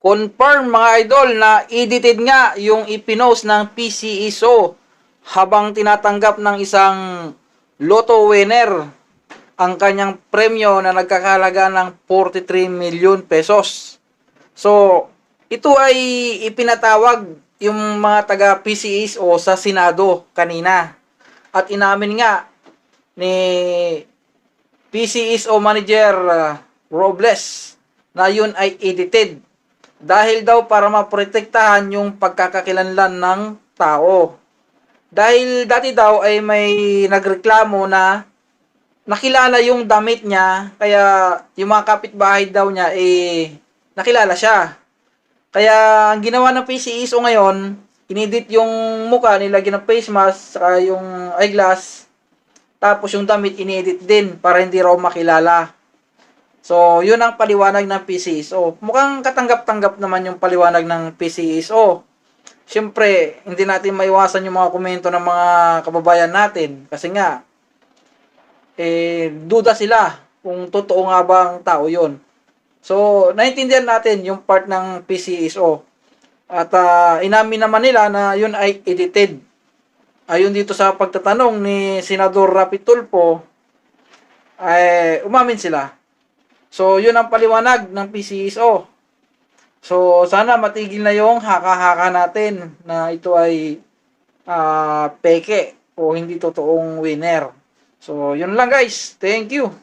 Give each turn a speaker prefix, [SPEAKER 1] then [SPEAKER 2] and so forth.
[SPEAKER 1] confirm mga idol na edited nga yung ipinost ng PCISO habang tinatanggap ng isang lotto winner ang kanyang premyo na nagkakalaga ng 43 million pesos. So, ito ay ipinatawag yung mga taga PCISO sa Senado kanina. At inamin nga ni PCISO Manager uh, Robles na yun ay edited dahil daw para maprotektahan yung pagkakakilanlan ng tao. Dahil dati daw ay may nagreklamo na nakilala yung damit niya, kaya yung mga kapitbahay daw niya eh nakilala siya. Kaya ang ginawa ng PCISO ngayon, inedit yung muka, nilagyan ng face mask, saka yung eyeglass, tapos yung damit inedit din para hindi raw makilala. So, yun ang paliwanag ng PCISO. Mukhang katanggap-tanggap naman yung paliwanag ng PCISO. Siyempre, hindi natin maiwasan yung mga komento ng mga kababayan natin. Kasi nga, eh, duda sila kung totoo nga ba ang tao yon. So, naintindihan natin yung part ng PCISO. At ah, inamin naman nila na yun ay edited. Ayon dito sa pagtatanong ni Senador Rapi Tulfo, ay umamin sila. So, yun ang paliwanag ng PCISO. So, sana matigil na yung haka-haka natin na ito ay ah, peke o hindi totoong winner. So, yun lang guys. Thank you.